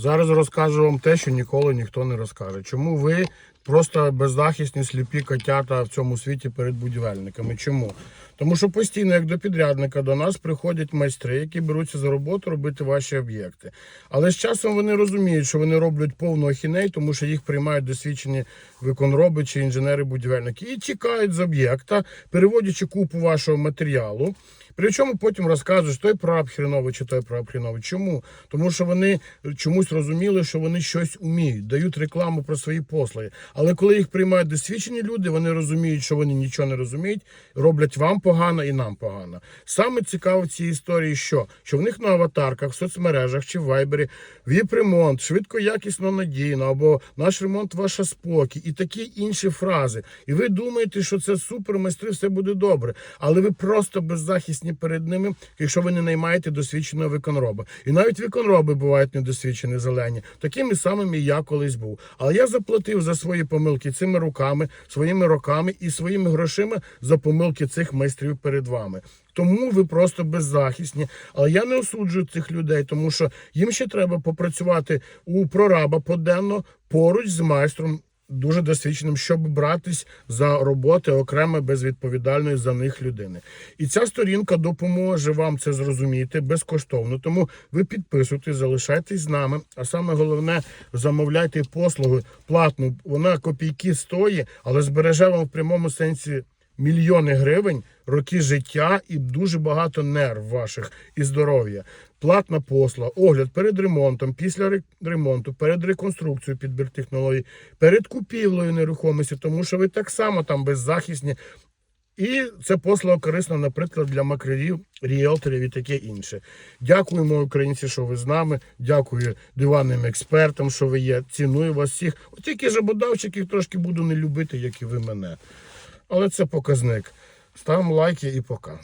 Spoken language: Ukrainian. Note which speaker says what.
Speaker 1: Зараз розкажу вам те, що ніколи ніхто не розкаже. Чому ви просто беззахисні сліпі котята в цьому світі перед будівельниками? Чому? Тому що постійно, як до підрядника, до нас приходять майстри, які беруться за роботу робити ваші об'єкти. Але з часом вони розуміють, що вони роблять повну ахіней, тому що їх приймають досвідчені виконроби чи інженери-будівельники і тікають з об'єкта, переводячи купу вашого матеріалу. Причому потім розказують, що той прораб хреновий чи той прораб хреновий. Чому? Тому що вони чомусь розуміли, що вони щось уміють, дають рекламу про свої послуги. Але коли їх приймають досвідчені люди, вони розуміють, що вони нічого не розуміють, роблять вам погано і нам погано. Саме цікаво в цій історії, що? Що в них на аватарках, в соцмережах чи в вайбері віп-ремонт, швидко, якісно, надійно, або наш ремонт, ваша спокій, і такі інші фрази. І ви думаєте, що це супер, майстри, все буде добре. Але ви просто беззахисні перед ними, якщо ви не наймаєте досвідченого виконроба. І навіть виконроби бувають недосвідчені зелені. Такими самими я колись був. Але я заплатив за свої помилки цими руками, своїми роками і своїми грошима за помилки цих майстрів перед вами. Тому ви просто беззахисні. Але я не осуджую цих людей, тому що їм ще треба попрацювати у прораба поденно поруч з майстром. Дуже досвідченим, щоб братись за роботи окремо безвідповідальної за них людини. І ця сторінка допоможе вам це зрозуміти безкоштовно. Тому ви підписуйтесь, залишайтесь з нами. А саме головне, замовляйте послуги платну. Вона копійки стоїть, але збереже вам в прямому сенсі мільйони гривень, роки життя і дуже багато нерв ваших і здоров'я. Платна послуга, огляд перед ремонтом, після ремонту, перед реконструкцією підбір технологій, перед купівлею нерухомості, тому що ви так само там беззахисні. І це послуга корисна, наприклад, для макрерів, ріелторів і таке інше. Дякуємо, українці, що ви з нами. Дякую диванним експертам, що ви є. Ціную вас всіх. От тільки жабодавчиків трошки буду не любити, як і ви мене. Але це показник. Ставимо лайки і пока.